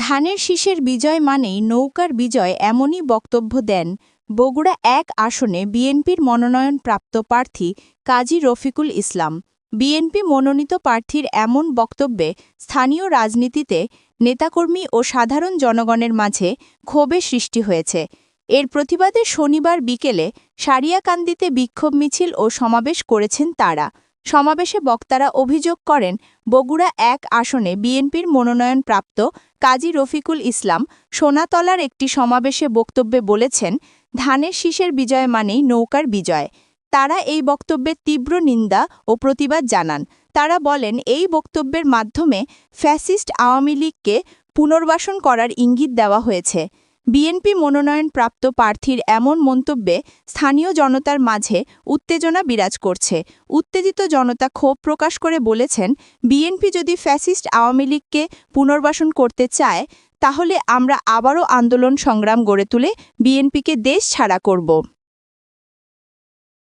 ধানের শীষের বিজয় মানেই নৌকার বিজয় এমনই বক্তব্য দেন বগুড়া এক আসনে বিএনপির মনোনয়নপ্রাপ্ত প্রার্থী কাজী রফিকুল ইসলাম। বিএনপি মনোনীত প্রার্থীর এমন বক্তব্যে স্থানীয় রাজনীতিতে নেতাকর্মী ও সাধারণ জনগণের মাঝে ক্ষোভের সৃষ্টি হয়েছে। এর প্রতিবাদে শনিবার বিকেলে সারিয়াকান্দিতে বিক্ষোভ মিছিল ও সমাবেশ করেছেন তারা। সমাবেশে বক্তারা অভিযোগ করেন, বগুড়া এক আসনে বিএনপির মনোনয়নপ্রাপ্ত কাজী রফিকুল ইসলাম সোনাতলার একটি সমাবেশে বক্তব্যে বলেছেন, ধানের শীষের বিজয় মানেই নৌকার বিজয়। তারা এই বক্তব্যের তীব্র নিন্দা ও প্রতিবাদ জানান। তারা বলেন, এই বক্তব্যের মাধ্যমে ফ্যাসিস্ট আওয়ামী লীগকে পুনর্বাসন করার ইঙ্গিত দেওয়া হয়েছে। বিএনপি মনোনয়নপ্রাপ্ত প্রার্থীর এমন মন্তব্যে স্থানীয় জনতার মাঝে উত্তেজনা বিরাজ করছে। উত্তেজিত জনতা ক্ষোভ প্রকাশ করে বলেছেন, বিএনপি যদি ফ্যাসিস্ট আওয়ামী লীগকে পুনর্বাসন করতে চায়, তাহলে আমরা আবারও আন্দোলন সংগ্রাম গড়ে তুলে বিএনপিকে দেশ ছাড়া করব।